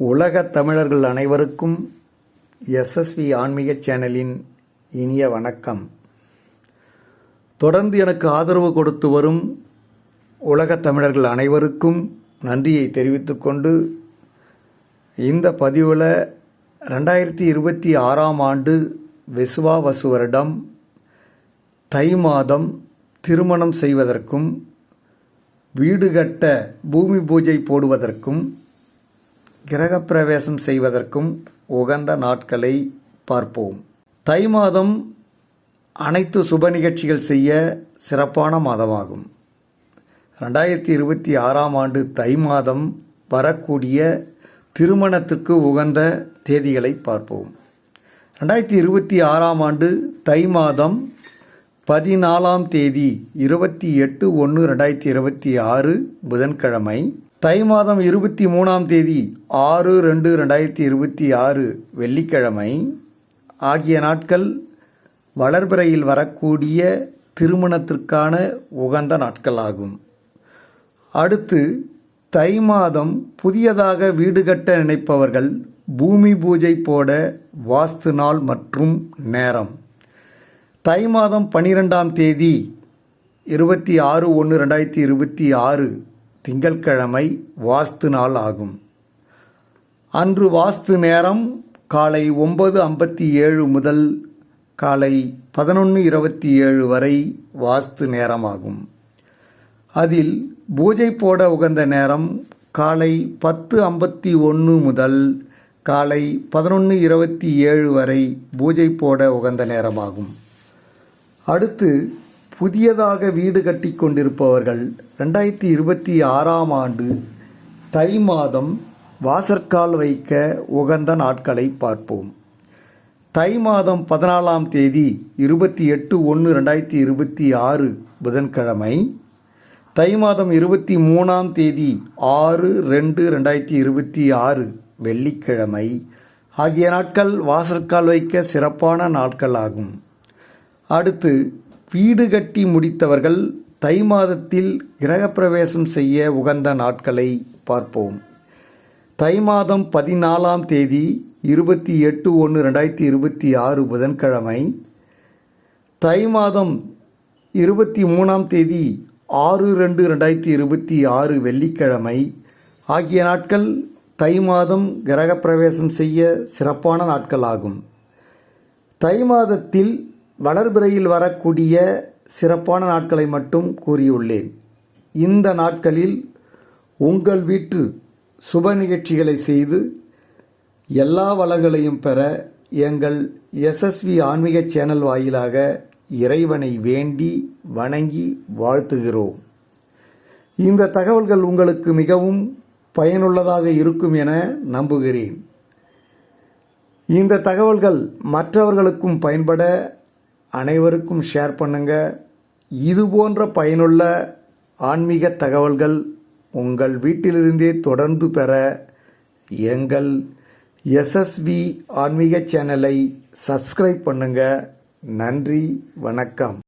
உலகத் தமிழர்கள் அனைவருக்கும் எஸ்எஸ்வி ஆன்மீக சேனலின் இனிய வணக்கம். தொடர்ந்து எனக்கு ஆதரவு கொடுத்து வரும் உலகத் தமிழர்கள் அனைவருக்கும் நன்றியை தெரிவித்துக்கொண்டு இந்த பதிவில் ரெண்டாயிரத்தி இருபத்தி ஆறாம் ஆண்டு விசுவாவசு வருடம் தை மாதம் திருமணம் செய்வதற்கும் வீடு கட்ட பூமி பூஜை போடுவதற்கும் கிரகப்பிரவேசம் செய்வதற்கும் உகந்த நாட்களை பார்ப்போம். தை மாதம் அனைத்து சுப நிகழ்ச்சிகள் செய்ய சிறப்பான மாதமாகும். ரெண்டாயிரத்தி இருபத்தி ஆறாம் ஆண்டு தை மாதம் வரக்கூடிய திருமணத்திற்கு உகந்த தேதிகளை பார்ப்போம். ரெண்டாயிரத்தி இருபத்தி ஆறாம் ஆண்டு தை மாதம் பதினாலாம் தேதி இருபத்தி எட்டு ஒன்று ரெண்டாயிரத்தி இருபத்தி ஆறு புதன்கிழமை தை மாதம் இருபத்தி மூணாம் தேதி ஆறு ரெண்டு ரெண்டாயிரத்தி இருபத்தி ஆறு வெள்ளிக்கிழமை ஆகிய நாட்கள் வளர்பிறையில் வரக்கூடிய திருமணத்திற்கான உகந்த நாட்களாகும். அடுத்து தை மாதம் புதியதாக வீடு கட்ட நினைப்பவர்கள் பூமி பூஜை போட வாஸ்து நாள் மற்றும் நேரம். தை மாதம் பன்னிரெண்டாம் தேதி இருபத்தி ஆறு ஒன்று ரெண்டாயிரத்தி இருபத்தி ஆறு திங்கட்கிழமை வாஸ்து நாள் ஆகும். அன்று வாஸ்து நேரம் காலை ஒன்பது ஐம்பத்தி ஏழு முதல் காலை பதினொன்று இருபத்தி ஏழு வரை வாஸ்து நேரமாகும். அதில் பூஜை போட உகந்த நேரம் காலை பத்து ஐம்பத்தி ஒன்று முதல் காலை பதினொன்று இருபத்தி ஏழு வரை பூஜை போட உகந்த நேரமாகும். அடுத்து புதியதாக வீடு கட்டி கொண்டிருப்பவர்கள் ரெண்டாயிரத்தி இருபத்தி ஆறாம் ஆண்டு தை மாதம் வாசற்கால் வைக்க உகந்த நாட்களை பார்ப்போம். தை மாதம் பதினாலாம் தேதி இருபத்தி எட்டு ஒன்று ரெண்டாயிரத்தி இருபத்தி ஆறு புதன்கிழமை தை மாதம் இருபத்தி மூணாம் தேதி ஆறு ரெண்டு ரெண்டாயிரத்தி இருபத்தி ஆறு வெள்ளிக்கிழமை. ஆகிய நாட்கள் வாசற்கால் வைக்க சிறப்பான நாட்கள் ஆகும் அடுத்து வீடு கட்டி முடித்தவர்கள் தை மாதத்தில் கிரகப்பிரவேசம் செய்ய உகந்த நாட்களை பார்ப்போம். தை மாதம் பதினாலாம் தேதி இருபத்தி எட்டு ஒன்று ரெண்டாயிரத்தி இருபத்தி ஆறு புதன்கிழமை. தை மாதம் இருபத்தி மூணாம் தேதி ஆறு ரெண்டு ரெண்டாயிரத்தி இருபத்தி ஆறு வெள்ளிக்கிழமை. ஆகிய நாட்கள் தை மாதம் கிரகப்பிரவேசம் செய்ய சிறப்பான நாட்களாகும். தை மாதத்தில் வளர்பிறையில் வரக்கூடிய சிறப்பான நாட்களை மட்டும் கூறியுள்ளேன். இந்த நாட்களில் உங்கள் வீட்டு சுப நிகழ்ச்சிகளை செய்து எல்லா வளங்களையும் பெற எங்கள் எஸ்எஸ்வி ஆன்மீக சேனல் வாயிலாக இறைவனை வேண்டி வணங்கி வாழ்த்துகிறோம். இந்த தகவல்கள் உங்களுக்கு மிகவும் பயனுள்ளதாக இருக்கும் என நம்புகிறேன். இந்த தகவல்கள் மற்றவர்களுக்கும் பயன்பட அனைவருக்கும் ஷேர் பண்ணுங்க. இது போன்ற பயனுள்ள ஆன்மீக தகவல்கள் உங்கள் வீட்டிலிருந்தே தொடர்ந்து பெற எங்கள் எஸ்எஸ்வி ஆன்மீக சேனலை சப்ஸ்கிரைப் பண்ணுங்க. நன்றி வணக்கம்.